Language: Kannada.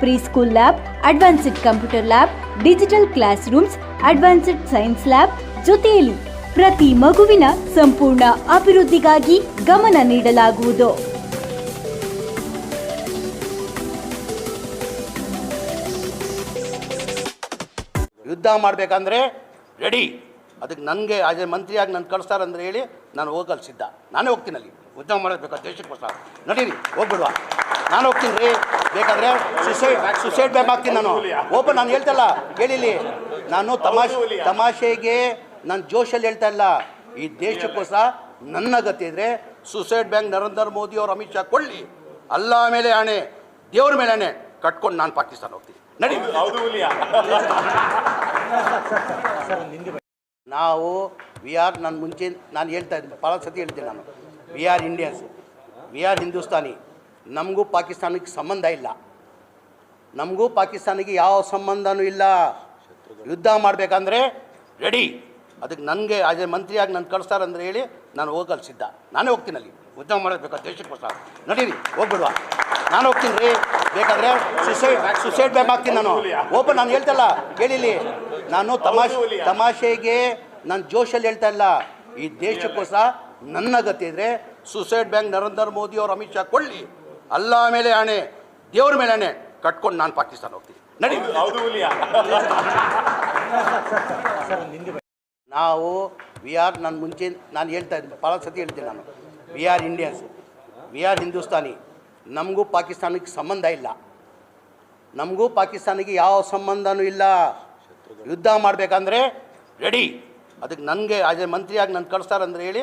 pre school lab advanced computer lab digital class rooms advanced science lab ಜೊತೆಯಲ್ಲಿ ಪ್ರತಿ ಮಗುವಿನ ಸಂಪೂರ್ಣ ಅಭಿವೃದ್ಧಿಗಾಗಿ ಗಮನ ನೀಡಲಾಗುವುದು. ಯುದ್ಧ ಮಾಡಬೇಕಂದ್ರೆ ರೆಡಿ ಅದಕ್ಕೆ ನನಗೆ ಎ ಮಂತ್ರಿಯಾಗಿ ನಾನು ಕಳಿಸ್ತಾರಂದ್ರೆ ಹೇಳಿ ನಾನು ಹೋಗಲು ಸಿದ್ಧ. ನಾನೇ ಹೋಗ್ತೀನಲ್ಲಿ ಯುದ್ಧ ಮಾಡಬೇಕು ದೇಶಕ್ಕೋಸ್ಕರ. ನಡೀರಿ, ಹೋಗ್ಬಿಡುವ. ನಾನು ಹೋಗ್ತೀನಿ ರೀ. ಬೇಕಾದ್ರೆ ಸುಸೈಡ್ ಸುಸೈಡ್ ಬ್ಯಾಗ್ ಹಾಕ್ತೀನಿ ನಾನು. ಓಪನ್ ನಾನು ಹೇಳ್ತಲ್ಲ ಕೇಳಿಲಿ ನಾನು ತಮಾಷೆ ತಮಾಷೆಗೆ ನಾನು ಜೋಶಲ್ಲಿ ಹೇಳ್ತಾ ಇಲ್ಲ. ಈ ದೇಶಕ್ಕೋಸ್ಕರ ನನ್ನ ಗತಿ ಇದ್ರೆ ಸುಸೈಡ್ ಬ್ಯಾಂಕ್ ನರೇಂದ್ರ ಮೋದಿ ಅವರು ಅಮಿತ್ ಶಾ ಕೊಳ್ಳಿ ಅಲ್ಲ ಮೇಲೆ ಆಣೆ ದೇವ್ರ ಮೇಲೆ ಆಣೆ ಕಟ್ಕೊಂಡು ನಾನು ಪಾಕಿಸ್ತಾನ ಹೋಗ್ತೀನಿ. ನಡಿ. ನಾವು ವಿ ಆರ್ ನಾನು ಮುಂಚೆ ನಾನು ಹೇಳ್ತಾ ಇದ್ದೀನಿ ಭಾಳ ಸತಿ ಹೇಳ್ತೀನಿ ನಾನು. We are Indians we are Hindustani ನಮಗೂ ಪಾಕಿಸ್ತಾನಕ್ಕೆ ಸಂಬಂಧ ಇಲ್ಲ. ನಮಗೂ ಪಾಕಿಸ್ತಾನಿಗೆ ಯಾವ ಸಂಬಂಧನೂ ಇಲ್ಲ. ಯುದ್ಧ ಮಾಡಬೇಕಂದ್ರೆ ರೆಡಿ ಅದಕ್ಕೆ ನನಗೆ ಎ ಮಂತ್ರಿಯಾಗಿ ನಾನು ಕಳಿಸ್ತಾರಂದ್ರೆ ಹೇಳಿ ನಾನು ಹೋಗಲು ಸಿದ್ಧ. ನಾನೇ ಹೋಗ್ತೀನಿ ಅಲ್ಲಿ. ಯುದ್ಧ ಮಾಡಬೇಕು ದೇಶಕ್ಕೋಸ್ಕರ ನಡೀರಿ, ಹೋಗ್ಬಿಡುವ. ನಾನು ಹೋಗ್ತೀನಿ ರೀ. ಬೇಕಾದ್ರೆ ಸುಸೈಡ್ ಸುಸೈಡ್ ಬ್ಯಾಗ್ ಹಾಕ್ತೀನಿ ನಾನು. ಓಪನ್ ನಾನು ಹೇಳ್ತಲ್ಲ ಕೇಳಿಲಿ ನಾನು ತಮಾಷೆ ತಮಾಷೆಗೆ ನಾನು ಜೋಶಲ್ಲಿ ಹೇಳ್ತಾ ಇಲ್ಲ. ಈ ದೇಶಕ್ಕೋಸ್ಕರ ನನ್ನ ಗತಿ ಇದ್ರೆ ಸುಸೈಡ್ ಬ್ಯಾಂಕ್ ನರೇಂದ್ರ ಮೋದಿ ಅವರು ಅಮಿತ್ ಶಾ ಕೊಳ್ಳಿ ಅಲ್ಲ ಮೇಲೆ ಆಣೆ ದೇವ್ರ ಮೇಲೆ ಆಣೆ ಕಟ್ಕೊಂಡು ನಾನು ಪಾಕಿಸ್ತಾನ ಹೋಗ್ತೀನಿ. ನಡಿ. ನಾವು ವಿ ಆರ್ ನಾನು ಮುಂಚೆ ನಾನು ಹೇಳ್ತಾ ಇದ್ದೀನಿ ಭಾಳ ಸತಿ ಹೇಳ್ತೀನಿ ನಾನು. We are Indians we are Hindustani. ನಮಗೂ ಪಾಕಿಸ್ತಾನಕ್ಕೆ ಸಂಬಂಧ ಇಲ್ಲ. ನಮಗೂ ಪಾಕಿಸ್ತಾನಿಗೆ ಯಾವ ಸಂಬಂಧನೂ ಇಲ್ಲ. ಯುದ್ಧ ಮಾಡಬೇಕಂದ್ರೆ ರೆಡಿ ಅದಕ್ಕೆ ನನಗೆ ಅದೇ ಮಂತ್ರಿಯಾಗಿ ನಾನು ಕಳಿಸ್ತಾರಂದ್ರೆ ಹೇಳಿ